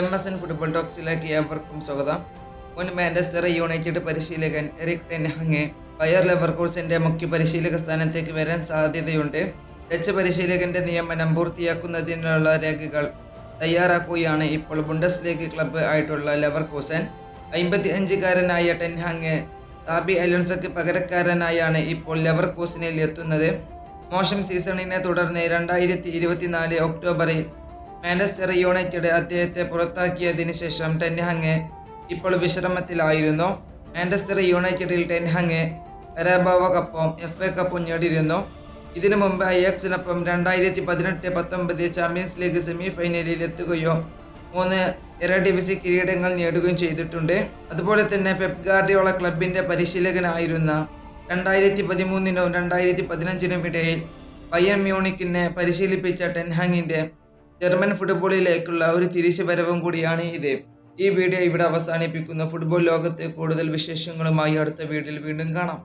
M football ടോക്സിലേക്ക് ഏവർക്കും സ്വാഗതം. മുൻ മാഞ്ചസ്റ്റർ യുണൈറ്റഡ് പരിശീലകൻ എറിക് ടെൻഹങ്ങെ ബയർ ലെവർകൂസിന്റെ മുഖ്യ പരിശീലക സ്ഥാനത്തേക്ക് വരാൻ സാധ്യതയുണ്ട്. ഡച്ച് പരിശീലകന്റെ നിയമനം പൂർത്തിയാക്കുന്നതിനുള്ള രേഖകൾ തയ്യാറാക്കുകയാണ് ഇപ്പോൾ ബുണ്ടസ് ലീഗ് ക്ലബ്ബ് ആയിട്ടുള്ള ലെവർകൂസൻ. അമ്പത്തി അഞ്ചുകാരനായ ടെൻഹാങ് താബി അലോൺസക്ക് പകരക്കാരനായാണ് ഇപ്പോൾ ലെവർകൂസിനിൽ എത്തുന്നത്. മോശം സീസണിനെ തുടർന്ന് രണ്ടായിരത്തി ഇരുപത്തിനാല് ഒക്ടോബറിൽ മാഞ്ചസ്റ്റർ യുണൈറ്റഡ് അദ്ദേഹത്തെ പുറത്താക്കിയതിനു ശേഷം ടെൻഹങ് ഇപ്പോൾ വിശ്രമത്തിലായിരുന്നു. മാഞ്ചസ്റ്റർ യുണൈറ്റഡിൽ ടെൻഹങ് കരാബാവ കപ്പും എഫ് എ കപ്പും നേടിയിരുന്നു. ഇതിനു മുമ്പ് അയാക്സിനൊപ്പം രണ്ടായിരത്തി പതിനെട്ട് പത്തൊമ്പത് ചാമ്പ്യൻസ് ലീഗ് സെമി ഫൈനലിൽ എത്തുകയും മൂന്ന് എറഡിവിസി കിരീടങ്ങൾ നേടുകയും ചെയ്തിട്ടുണ്ട്. അതുപോലെ തന്നെ പെപ് ഗാർഡിയോള പരിശീലകനായിരുന്ന രണ്ടായിരത്തി പതിമൂന്നിനും രണ്ടായിരത്തി പതിനഞ്ചിനും ഇടയിൽ പയ്യൻ മ്യൂണിക്കിനെ പരിശീലിപ്പിച്ച ടെൻഹാങ്ങിന്റെ ജർമ്മൻ ഫുട്ബോളിലേക്കുള്ള ഒരു തിരിച്ചു വരവും കൂടിയാണ് ഇത്. ഈ വീഡിയോ ഇവിടെ അവസാനിപ്പിക്കുന്ന. ഫുട്ബോൾ ലോകത്തെ കൂടുതൽ വിശേഷങ്ങളുമായി അടുത്ത വീഡിയോയിൽ വീണ്ടും കാണാം.